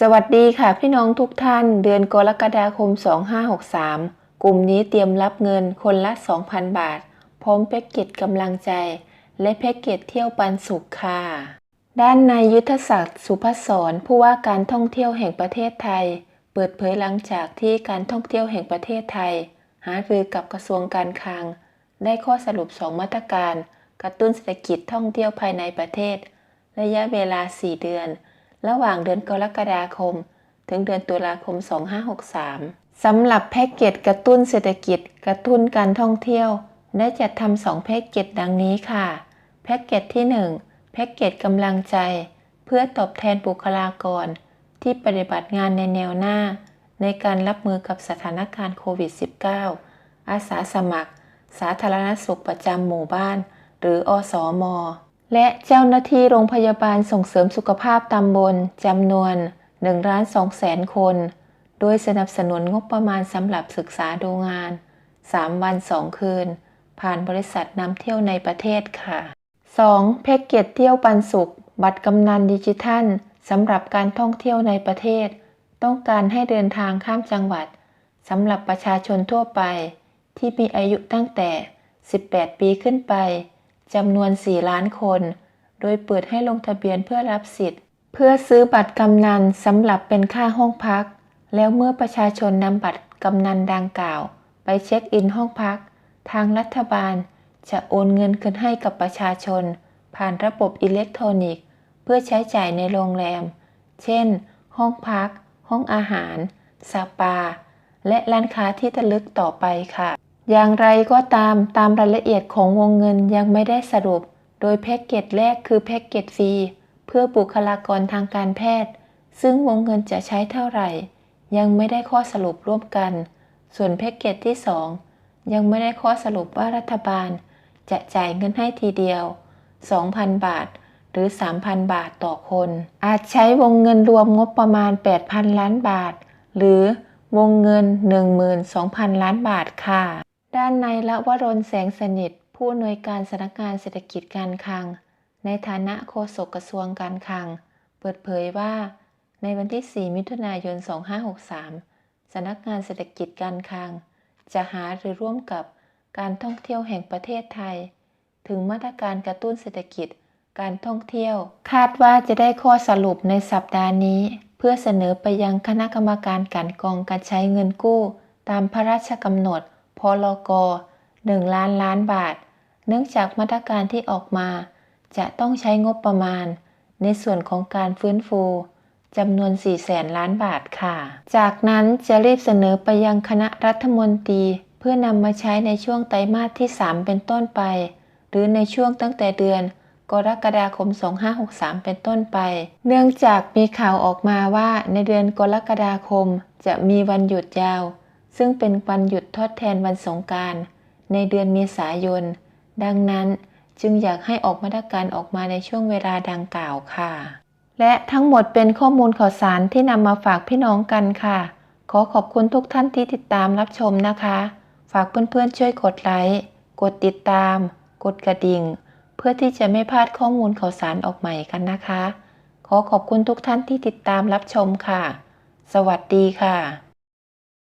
สวัสดีค่ะพี่น้องทุกท่าน เดือนกรกฎาคม 2563 กลุ่มนี้เตรียมรับเงินคนละ 2,000 บาท พร้อมแพ็กเกจกำลังใจ และแพ็กเกจเที่ยวปันสุขค่ะ ด้านนายยุทธศักดิ์สุภศรผู้ว่าการท่องเที่ยวแห่งประเทศไทย เปิดเผยหลังจากที่การท่องเที่ยวแห่งประเทศไทย หารือกับกระทรวงการคลัง ได้ข้อสรุป 2 มาตรการ กระตุ้นเศรษฐกิจท่องเที่ยวภายในประเทศ ระยะเวลา 4 เดือน ระหว่างเดือนกรกฎาคม ถึงเดือนตุลาคม 2563 สำหรับแพ็กเกจกระตุ้นเศรษฐกิจ กระตุ้นการท่องเที่ยว ได้จัดทำสองแพ็กเกจดังนี้ค่ะ แพ็กเกจที่ 1 แพ็กเกจกำลังใจ เพื่อตอบแทนบุคลากร ที่ปฏิบัติงานในแนวหน้า ในการรับมือกับสถานการณ์โควิด -19 อาสาสมัคร สาธารณสุขประจำหมู่บ้าน หรืออสอม และเจ้าหน้าที่โรงพยาบาลส่งเสริมสุขภาพตำบลจำนวน1ล้าน2แสนคน โดยสนับสนุนงบประมาณสำหรับศึกษาดูงาน 3 วัน 2 คืน ผ่านบริษัทนำเที่ยวในประเทศค่ะ 2. แพ็กเกจเที่ยวปันสุข บัตรกำนันดิจิทัลสำหรับการท่องเที่ยวในประเทศ ต้องการให้เดินทางข้ามจังหวัดสำหรับประชาชนทั่วไป ที่มีอายุตั้งแต่ 18 ปีขึ้นไป จำนวน 4 ล้านคน โดยเปิดให้ลงทะเบียนเพื่อรับสิทธิ์ เพื่อซื้อบัตรกำนันสำหรับเป็นค่าห้องพัก แล้วเมื่อประชาชนนำบัตรกำนันดังกล่าว ไปเช็คอินห้องพัก ทางรัฐบาล จะโอนเงินคืนให้กับประชาชน ผ่านระบบอิเล็กทรอนิกส์ เพื่อใช้จ่ายในโรงแรม เช่น ห้องพัก ห้องอาหาร สปา และร้านค้าที่ระลึกต่อไปค่ะ อย่างไรก็ตามตามรายละเอียดของวงเงินยังไม่ได้สรุป โดยแพ็กเกจแรกคือแพ็กเกจฟรีเพื่อบุคลากรทางการแพทย์ ซึ่งวงเงินจะใช้เท่าไหร่ ยังไม่ได้ข้อสรุปร่วมกัน ส่วนแพ็กเกจที่ 2 ยังไม่ได้ข้อสรุปว่ารัฐบาล จะจ่ายเงินให้ทีเดียว 2,000 บาท หรือ 3,000 บาทต่อคน อาจใช้วงเงินรวมงบประมาณ 8,000 ล้านบาท หรือวงเงิน 12,000 ล้านบาทค่ะ ด้านในละวรนแสงสนิท ผู้อำนวยการสำนักงานเศรษฐกิจการคลัง ในฐานะโฆษกกระทรวงการคลัง เปิดเผยว่า ในวันที่ 4 มิถุนายน 2563สำนักงานเศรษฐกิจการคลัง จะหาหรือร่วมกับการท่องเที่ยวแห่งประเทศไทย ถึงมาตรการกระตุ้นเศรษฐกิจ การท่องเที่ยว คาดว่าจะได้ข้อสรุปในสัปดาห์นี้ เพื่อเสนอไปยังคณะกรรมการการกองการใช้เงินกู้ ตามพระราชกำหนด พลก1ล้านล้านบาท เนื่องจากมาตรการที่ออกมา จะต้องใช้งบประมาณ ในส่วนของการฟื้นฟูจำนวน 4 แสนล้านบาทค่ะ จากนั้นจะรีบเสนอไปยังคณะรัฐมนตรี เพื่อนำมาใช้ในช่วงไตรมาสที่ 3 เป็นต้นไป หรือในช่วงตั้งแต่เดือน กรกฎาคม 2563 เป็นต้นไป เนื่องจากมีข่าวออกมาว่าในเดือนกรกฎาคม จะมีวันหยุดยาว ซึ่งเป็นวันหยุดทดแทนวันสงการในเดือนเมษายน ดังนั้นจึงอยากให้ออกมาตรการออกมาในช่วงเวลาดังกล่าวค่ะ และทั้งหมดเป็นข้อมูลข่าวสารที่นำมาฝากพี่น้องกันค่ะ ขอขอบคุณทุกท่านที่ติดตามรับชมนะคะ ฝากเพื่อนๆช่วยกดไลค์ กดติดตาม กดกระดิ่ง เพื่อที่จะไม่พลาดข้อมูลข่าวสารออกใหม่กันนะคะ ขอขอบคุณทุกท่านที่ติดตามรับชมค่ะ สวัสดีค่ะ